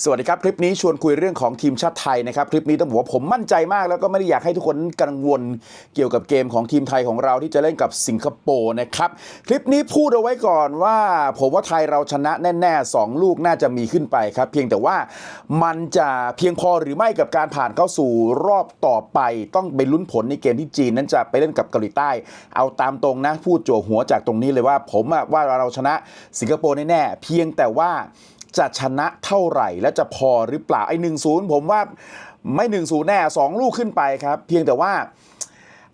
สวัสดีครับ คลิปนี้ชวนคุยเรื่องของทีมชาติไทยนะครับ คลิปนี้ต้องบอกว่าผมมั่นใจมาก แล้วก็ไม่ได้อยากให้ทุกคนกังวลเกี่ยวกับเกมของทีมไทยของเราที่จะเล่นกับสิงคโปร์นะครับ คลิปนี้พูดเอาไว้ก่อนว่า ผมว่าไทยเราชนะแน่ๆสองลูกน่าจะมีขึ้นไปครับ เพียงแต่ว่ามันจะเพียงพอหรือไม่กับการผ่านเข้าสู่รอบต่อไป ต้องไปลุ้นผลในเกมที่จีนนั้นจะไปเล่นกับเกาหลีใต้ เอาตามตรงนะพูดโจหัวจากตรงนี้เลยว่า ผมว่าเราชนะสิงคโปร์แน่ๆเพียงแต่ว่า จะชนะเท่าไหร่ และจะพอหรือเปล่าไอ้หนึ่งศูนย์ผมว่าไม่หนึ่งศูนย์แน่สองลูกขึ้นไปครับ เพียงแต่ว่า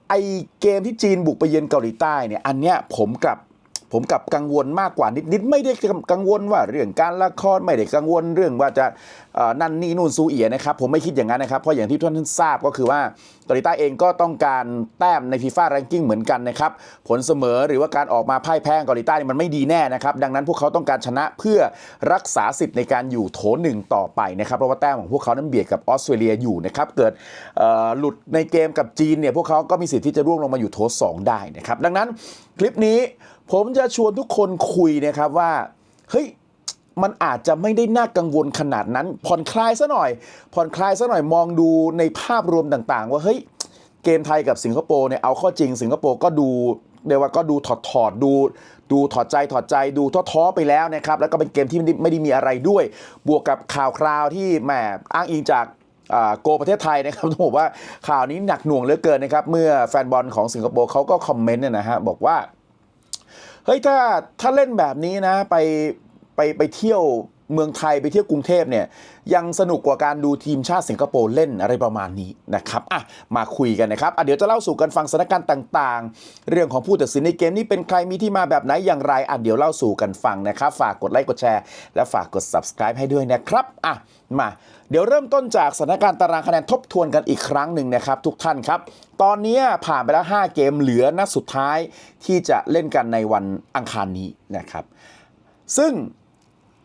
ไอเกมที่จีนบุกไปเยือนเกาหลีใต้เนี่ยอันเนี้ยผมกลับ ผมกับกังวลมากกว่านิดนิดไม่ได้กังวลว่าเรื่องการละครไม่ได้กังวลเรื่องว่าจะนั่นนี่นู่นซูเอียนะครับผมไม่คิดอย่างนั้นนะครับเพราะอย่างที่ทุกท่านทราบก็คือว่าเกาหลีใต้เองก็ต้องการแต้มในฟีฟ่าแรงกิ้งเหมือนกันนะครับผลเสมอหรือว่าการออกมาพ่ายแพ้เกาหลีใต้นี่มันไม่ดีแน่นะครับดังนั้นพวกเขาต้องการชนะเพื่อรักษาสิทธิ์ในการอยู่โถหนึ่งต่อไปนะครับเพราะว่าแต้มของพวกเขานั้นเบียดกับออสเตรเลียอยู่นะครับเกิดหลุดในเกมกับจีนเนี่ยพวกเขาก็มีสิทธิ์ที่จะร่วงลงมาอยู่โถสองได้นะครับดังนั้นคลิปนี้ ผมจะชวนทุกคนคุยนะครับว่า เฮ้ยมันอาจจะไม่ได้น่ากังวลขนาดนั้น ผ่อนคลายซะหน่อย ผ่อนคลายซะหน่อยมองดูในภาพรวมต่างๆ ว่าเฮ้ยเกมไทยกับสิงคโปร์เนี่ยเอาข้อจริงสิงคโปร์ก็ดูเรียกว่าก็ดูถอดถอดดู ดูถอดใจถอดใจดูท้อท้อไปแล้วนะครับ แล้วก็เป็นเกมที่ไม่ได้ไม่ได้มีอะไรด้วย บวกกับข่าวคราวที่แหมอ้างอิงจากโกประเทศไทยนะครับต้องบอกว่าข่าวนี้หนักหน่วงเหลือเกินนะครับ เมื่อแฟนบอลของสิงคโปร์เขาก็คอมเมนต์เนี่ยนะฮะบอกว่า เฮ้ยถ้าถ้าเล่นแบบนี้นะไปไปไปเที่ยว เมืองไทยไปเที่ยวกรุงเทพเนี่ยยังสนุกกว่าการดูทีมชาติสิงคโปร์เล่นอะไรประมาณนี้นะครับอะมาคุยกันนะครับอะเดี๋ยวจะเล่าสู่กันฟังสถานการณ์ต่างๆ เรื่องของผู้ตัดสินในเกมนี้เป็นใครมีที่มาแบบไหนอย่างไรอะเดี๋ยวเล่าสู่กันฟังนะครับ ฝากกดไลค์กดแชร์และฝากกด subscribe ให้ด้วยนะครับอะมาเดี๋ยวเริ่มต้นจากสถานการณ์ตารางคะแนนทบทวนกันอีกครั้งหนึ่งนะครับ ทุกท่านครับ ตอนนี้ผ่านไปแล้ว 5 เกมเหลือนัดสุดท้ายที่จะเล่นกันในวันอังคารนี้นะครับ ซึ่ง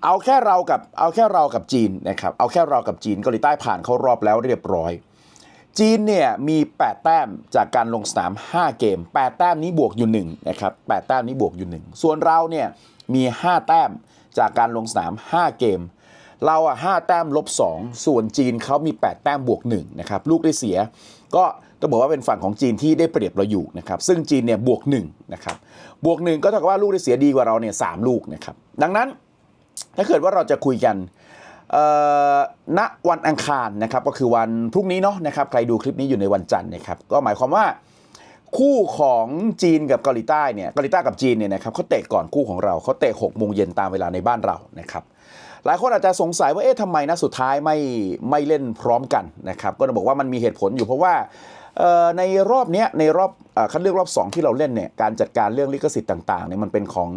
เอาแค่เรากับเอาแค่เรากับจีนนะครับเอาแค่เรากับจีนเกาหลีใต้ผ่านเข้ารอบแล้วเรียบร้อย จีนเนี่ยมี 8 แต้มจากการลงสนาม 5 เกม 8 แต้มนี้บวกอยู่1นะครับ8แต้มนี้บวกอยู่ 1 ส่วนเราเนี่ยมี 5 แต้มจากการลงสนาม 5 เกม เราอะ5แต้มลบ 2 ส่วนจีนเขามี 8 แต้มบวก1นะครับลูกได้เสียก็ต้องบอกว่าเป็นฝั่งของจีนที่ได้เปรียบเราอยู่นะครับซึ่งจีนเนี่ยบวก1นะครับบวก1ก็เท่ากับว่าลูกได้เสียดีกว่าเราเนี่ยสามลูกนะครับดังนั้น ถ้าเกิดว่าเราจะคุยกันณวันอังคารนะครับก็คือวันพรุ่งนี้เนาะนะครับใครดูคลิปนี้อยู่ในวันจันทร์นะครับก็หมายความว่าคู่ของจีนกับเกาหลีใต้เนี่ยเกาหลีใต้กับจีนเนี่ยนะครับเขาเตะก่อนคู่ของเราเขาเตะ6โมงเย็นตามเวลาในบ้านเรานะครับหลายคนอาจจะสงสัยว่าเอ๊ะทำไมนะสุดท้ายไม่ไม่เล่นพร้อมกันนะครับก็ต้องบอกว่ามันมีเหตุผลอยู่เพราะว่าในรอบนี้ในรอบคัดเลือกรอบ 2 ที่เราเล่นเนี่ยการจัดการเรื่องลิขสิทธิ์ต่างๆเนี่ยมันเป็นของ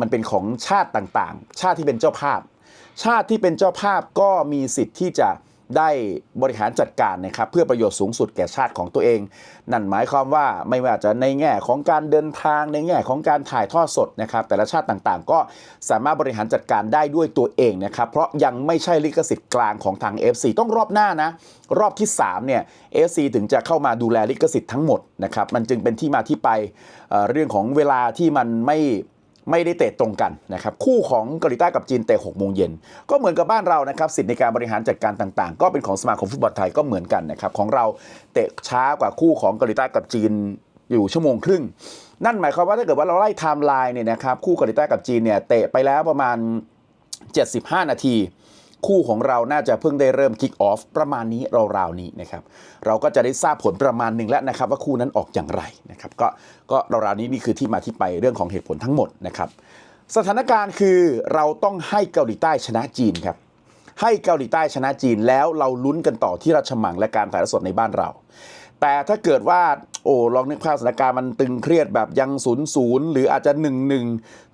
มันเป็นของชาติต่างๆ ชาติที่เป็นเจ้าภาพ ชาติที่เป็นเจ้าภาพก็มีสิทธิ์ที่จะได้บริหารจัดการนะครับเพื่อประโยชน์สูงสุดแก่ชาติของตัวเอง นั่นหมายความว่าไม่ว่าจะในแง่ของการเดินทางในแง่ของการถ่ายทอดสดนะครับแต่ละชาติต่างๆ ก็สามารถบริหารจัดการได้ด้วยตัวเองนะครับเพราะยังไม่ใช่ลิขสิทธิ์กลางของทาง FC ต้องรอบหน้านะ รอบที่3เนี่ย FC ถึงจะเข้ามาดูแลลิขสิทธิ์ทั้งหมดนะครับมันจึงเป็นที่มาที่ไปเเรื่องของเวลาที่มันไม่ ไม่ได้เตะตรงกันนะครับคู่ของเกาหลีใต้กับจีนเตะ6โมงเย็นก็เหมือนกับบ้านเรานะครับสิทธิในการบริหารจัดการต่างๆ ก็เป็นของสมาคมฟุตบอลไทยก็เหมือนกันนะครับของเราเตะช้ากว่าคู่ของเกาหลีใต้กับจีนอยู่ชั่วโมงครึ่ง นั่นหมายความว่าถ้าเกิดว่าเราไล่ไทม์ไลน์เนี่ยนะครับคู่เกาหลีใต้กับจีนเนี่ยเตะไปแล้วประมาณ 75 นาที คู่ของเราน่าจะเพิ่งได้เริ่มคิกออฟประมาณนี้ราวๆนี้นะครับ เราก็จะได้ทราบผลประมาณหนึ่งแล้วนะครับ ว่าคู่นั้นออกอย่างไรนะครับ ก็ก็ราวๆนี้นี่คือที่มาที่ไปเรื่องของเหตุผลทั้งหมดนะครับ สถานการณ์คือเราต้องให้เกาหลีใต้ชนะจีนครับให้เกาหลีใต้ชนะจีนแล้วเราลุ้นกันต่อที่ราชมังและการถ่ายทอดสดในบ้านเรา แต่ถ้าเกิดว่าโอ้ลองนึกภาพสถานการณ์มันตึงเครียดแบบยังศูนย์ศูนย์หรืออาจจะ1นหนึ่ง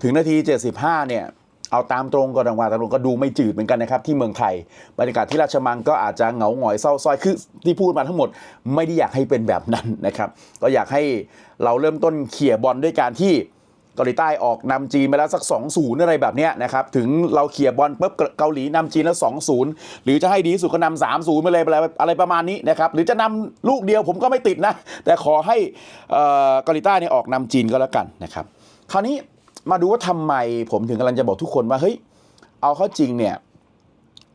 ถึงนาที 75เนี่ย เอาตามตรงก็ดังว่าตามตรงก็ดูไม่จืดเหมือนกันนะครับที่เมืองไทยบรรยากาศที่ราชมังก็อาจจะเหงาหงอยเศร้าซ้อยคือที่พูดมาทั้งหมด ไม่ได้อยากให้เป็นแบบนั้นนะครับก็อยากให้เราเริ่มต้นเขี่ยบอลด้วยการที่เกาหลีใต้ออกนำจีนไปแล้วสัก2-0อะไรแบบเนี้ยนะครับถึงเราเขี่ยบอลปุ๊บเกาหลีนำจีนแล้ว2-0หรือจะให้ดีสุดก็นำ3-0ไปเลยอะไรอะไรประมาณนี้นะครับหรือจะนำลูกเดียวผมก็ไม่ติดนะ แต่ขอให้เกาหลีใต้เนี่ยออกนำจีนก็แล้วกันนะครับคราวนี้ มาดูว่าทำไมผมถึงกำลังจะบอกทุกคนว่าเฮ้ยเอาเข้าจริงเนี่ย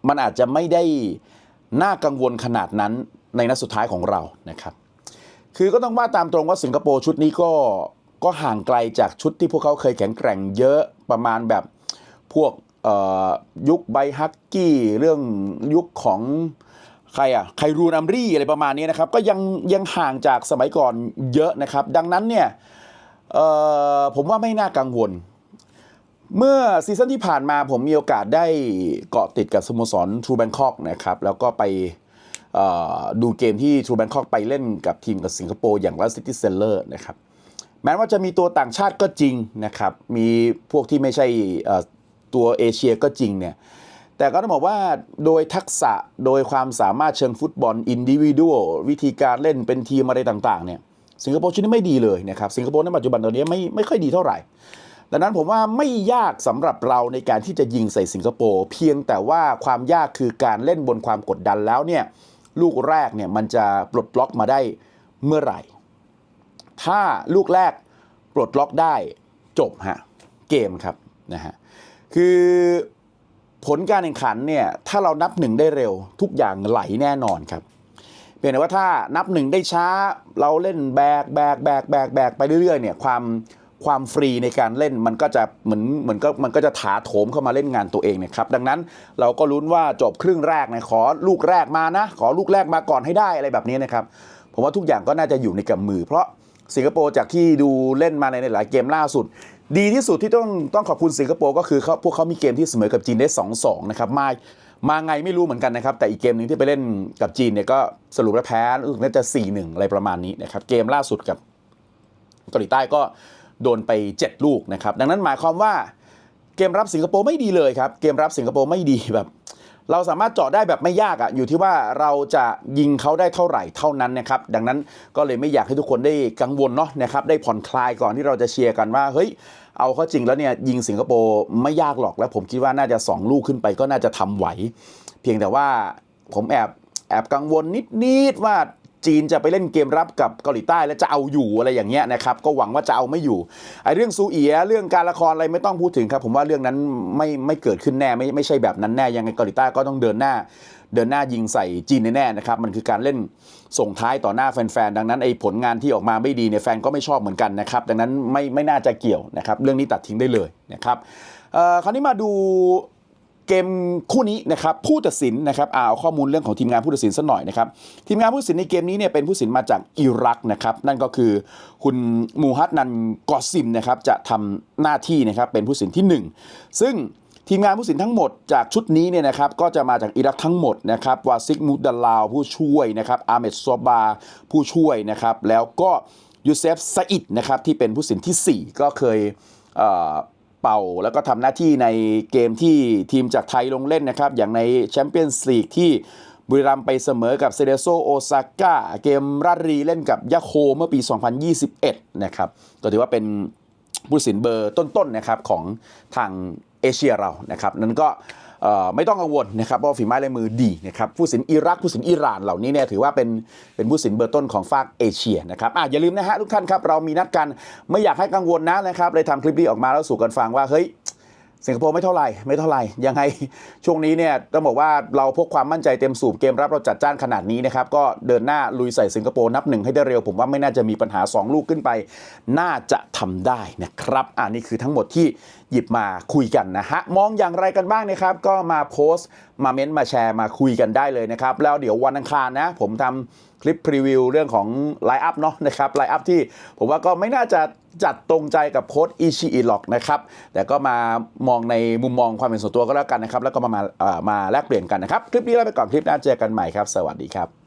มันอาจจะไม่ได้น่ากังวลขนาดนั้นในนัดสุดท้ายของเรานะครับ คือก็ต้องว่าตามตรงว่าสิงคโปร์ชุดนี้ก็ก็ห่างไกลจากชุดที่พวกเขาเคยแข็งแกร่งเยอะประมาณแบบพวกยุคไบฮักกี้เรื่องยุคของใครอะไครูนัมรี่อะไรประมาณนี้นะครับ ก็ยังยังห่างจากสมัยก่อนเยอะนะครับ ดังนั้นเนี่ย ผมว่าไม่น่ากังวล เมื่อซีซั่นที่ผ่านมาผมมีโอกาสได้เกาะติดกับสโมสรทรูแบงคอกนะครับ แล้วก็ไปดูเกมที่ทรูแบงคอกไปเล่นกับทีมกับสิงคโปร์อย่างลัสซิตี้เซลเลอร์นะครับ แม้ว่าจะมีตัวต่างชาติก็จริงนะครับ มีพวกที่ไม่ใช่อ่อตัวเอเชียก็จริงเนี่ยแต่ก็ต้องบอกว่าโดยทักษะโดยความสามารถเชิงฟุตบอลอินดิวิด a l วิธีการเล่นเป็นทีมอะไรต่าง ๆ เนี่ย สิงคโปร์ชุดนี้ไม่ดีเลยนะครับสิงคโปร์ในปัจจุบันตอนนี้ไม่ไม่ค่อยดีเท่าไหร่ดังนั้นผมว่าไม่ยากสำหรับเราในการที่จะยิงใส่สิงคโปร์เพียงแต่ว่าความยากคือการเล่นบนความกดดันแล้วเนี่ยลูกแรกเนี่ยมันจะปลดล็อกมาได้เมื่อไหร่ ถ้าลูกแรกปลดล็อกได้จบฮะเกมครับนะฮะคือผลการแข่งขันเนี่ยถ้าเรานับหนึ่งได้เร็วทุกอย่างไหลแน่นอนครับ เพียงแต่ว่าถ้านับหนึ่งได้ช้า เราเล่นแบกแบกแบกแบกแบกไปเรื่อยๆเนี่ยความความฟรีในการเล่นมันก็จะเหมือนเหมือนก็มันก็จะถาโถมเข้ามาเล่นงานตัวเองนะครับดังนั้นเราก็ลุ้นว่าจบครึ่งแรกนะขอลูกแรกมานะ ขอลูกแรกมาก่อนให้ได้อะไรแบบนี้นะครับผมว่าทุกอย่างก็น่าจะอยู่ในกำมือ เพราะสิงคโปร์จากที่ดูเล่นมาในหลายเกมล่าสุด ดีที่สุดที่ต้องต้องขอบคุณสิงคโปร์ก็คือเขาพวกเขามีเกมที่เสมอกับจีนได้2-2นะครับมามาไงไม่รู้เหมือนกันนะครับ แต่อีกเกมหนึ่งที่ไปเล่นกับจีนเนี่ยก็สรุปแล้วแพ้รู้สึกน่าจะ4-1อะไรประมาณนี้นะครับเกมล่าสุดกับเกาหลีใต้ก็โดนไป 7 ลูกนะครับ ดังนั้นหมายความว่าเกมรับสิงคโปร์ไม่ดีเลยครับ เกมรับสิงคโปร์ไม่ดีแบบ เราสามารถเจาะได้แบบไม่ยากอะ่ะอยู่ที่ว่าเราจะยิงเขาได้เท่าไหร่เท่านั้นนะครับดังนั้นก็เลยไม่อยากให้ทุกคนได้กังวลเนาะนะครับได้ผ่อนคลายก่อนที่เราจะเชียร์กันว่าเฮ้ยเอาเข้าจริงแล้วเนี่ยยิงสิงคโปร์ไม่ยากหรอกแล้วผมคิดว่าน่าจะ 2 ลูกขึ้นไปก็น่าจะทำไหว เพียงแต่ว่าผมแอบแอบกังวลนิดๆว่า จีนจะไปเล่นเกมรับกับเกาหลีใต้แล้วจะเอาอยู่อะไรอย่างเงี้ยนะครับก็หวังว่าจะเอาไม่อยู่ไอ้เรื่องซูเอียเรื่องการละครอะไรไม่ต้องพูดถึงครับ ผมว่าเรื่องนั้นไม่ไม่เกิดขึ้นแน่ไม่ไม่ใช่แบบนั้นแน่ยังไงเกาหลีใต้ก็ต้องเดินหน้า เดินหน้ายิงใส่จีนแน่ๆนะครับมันคือการเล่นส่งท้ายต่อหน้าแฟนๆดังนั้นไอ้ผลงานที่ออกมาไม่ดีเนี่ยแฟนก็ไม่ชอบเหมือนกันนะครับดังนั้นไม่ไม่น่าจะเกี่ยวนะครับเรื่องนี้ตัดทิ้งได้เลยนะครับคราวนี้มาดู เกมคู่นี้นะครับผู้ตัดสินนะครับเอาข้อมูลเรื่องของทีมงานผู้ตัดสินสักหน่อยนะครับทีมงานผู้ตัดสินในเกมนี้เนี่ยเป็นผู้ตัดสินมาจากอิรักนะครับนั่นก็คือคุณมูฮัดนันกอซิมนะครับจะทำหน้าที่นะครับเป็นผู้ตัดสินที่ 1 ซึ่งทีมงานผู้ตัดสินทั้งหมดจากชุดนี้เนี่ยนะครับก็จะมาจากอิรักทั้งหมดนะครับวาซิกมุดดัลลาวผู้ช่วยนะครับอาเมดซอบาผู้ช่วยนะครับแล้วก็ยูเซฟซาอิดนะครับที่เป็นผู้ตัดสินทีสี่ 4 ก็เคย เป่า แล้วก็ทำหน้าที่ในเกมที่ทีมจากไทยลงเล่นนะครับ อย่างในแชมเปี้ยนส์ลีกที่บุรีรัมไปเสมอกับเซเดโซโอซาก้าเกมราชบุรีเล่นกับยาโคเมื่อปี 2021 นะครับก็ถือว่าเป็นผู้สินเบอร์ต้นๆนะครับของทางเอเชียเรานะครับ นั้นก็ ไม่ต้องกังวลนะครับเพราะว่าฝีไม้ลายมือดีนะครับผู้สินอิรักผู้สินอิหร่านเหล่านี้เนี่ยถือว่าเป็นเป็นผู้สินเบอร์ต้นของฝากเอเชียนะครับอะอย่าลืมนะฮะทุกท่านครับเรามีนัดกันไม่อยากให้กังวลนะนะครับเลยทำคลิปนี้ออกมาแล้วสู่กันฟังว่าเฮ้ยสิงคโปร์ไม่เท่าไหร่ไม่เท่าไหร่ยังไงช่วงนี้เนี่ยต้องบอกว่าเราพกความมั่นใจเต็มสูบเกมรับเราจัดจ้านขนาดนี้นะครับก็เดินหน้าลุยใส่สิงคโปร์นับหนึ่งให้ได้เร็ว ผมว่าไม่น่าจะมีปัญหา 2 ลูกขึ้นไป น่าจะทำได้นะครับอ่านี่คือทั้งหมดที่หยิบมาคุยกันนะฮะ มองอย่างไรกันบ้างนะครับ ก็มาโพสต์มาเม้นต์มาแชร์มาคุยกันได้เลยนะครับ แล้วเดี๋ยววันอังคารนะ ผมทำคลิปพรีวิวเรื่องของไลน์อัพเนาะนะครับไลน์อัพที่ผมว่าก็ไม่น่าจะจัดตรงใจกับโค้ดอิชิอิหรอกนะครับ แต่ก็มามองในมุมมองความเป็นส่วนตัวก็แล้วกันนะครับ แล้วก็มามามาแลกเปลี่ยนกันนะครับ คลิปนี้ลาไปก่อนคลิปหน้าเจอกันใหม่ครับ สวัสดีครับ